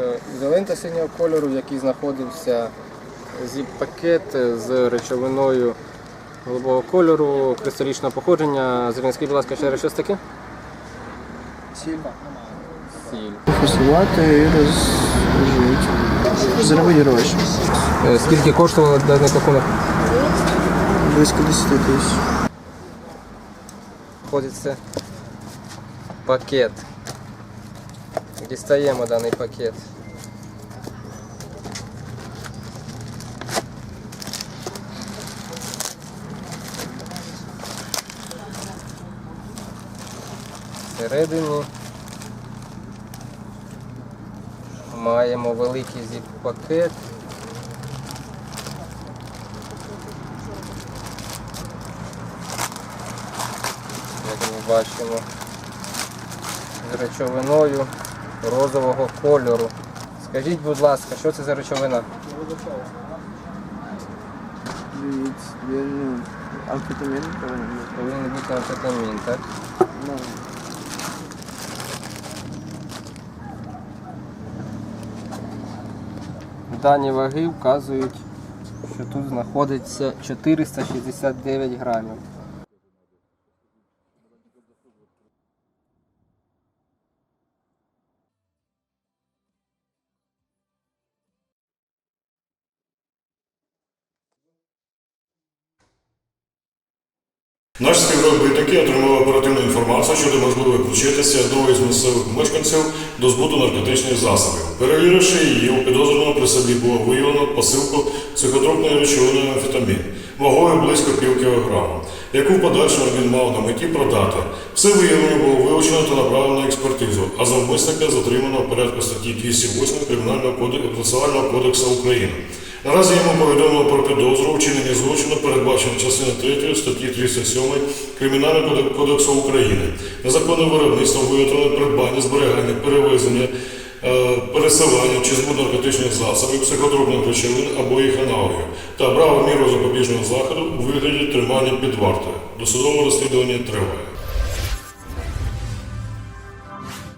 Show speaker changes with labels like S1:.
S1: е, ізолента синього кольору, в якій знаходився зіп-пакет з речовиною голубого кольору, кристалічного походження. Зеленський, будь ласка, ще раз щось таке?
S2: Сіль.
S1: Сіль.
S2: Фасувати і розжити. Заробити гроші.
S1: Е, Скільки коштувало даний пакунок?
S2: Близько 10 тисяч.
S1: Знаходиться пакет. Дістаємо даний пакет. Всередині маємо великий зіп-пакет. як ми бачимо, з речовиною розового кольору. Скажіть, будь ласка, що це за речовина?
S2: Амфетамін повинен бути.
S1: Амфетамін, так?
S2: Ну,
S1: Дані ваги вказують, що тут знаходиться 469 грамів.
S3: Наші співробітники отримали оперативну інформацію щодо можливої причетності одного із місцевих мешканців до збуту наркотичних засобів. Перевіривши її, у підозрюваному при собі було виявлено посилку психотропної речовини амфетамін вагою близько пів кілограма, яку в подальшому він мав на меті продати. Все виявлення було вилучено та направлено на експертизу, а завмисника затримано в порядку статті 208 Кримінального процесуального кодексу України. Наразі йому повідомлено про підозру вчинення злочину, передбачено частиною 3 статті 307 Кримінального кодексу України. Незаконне виробництво, виготовлення, придбання, зберігання, перевезення, е, пересилання чи збут наркотичних засобів, психотропних речовин або їх аналогів та брав міру запобіжного заходу у вигляді тримання під вартою. Досудове розслідування триває.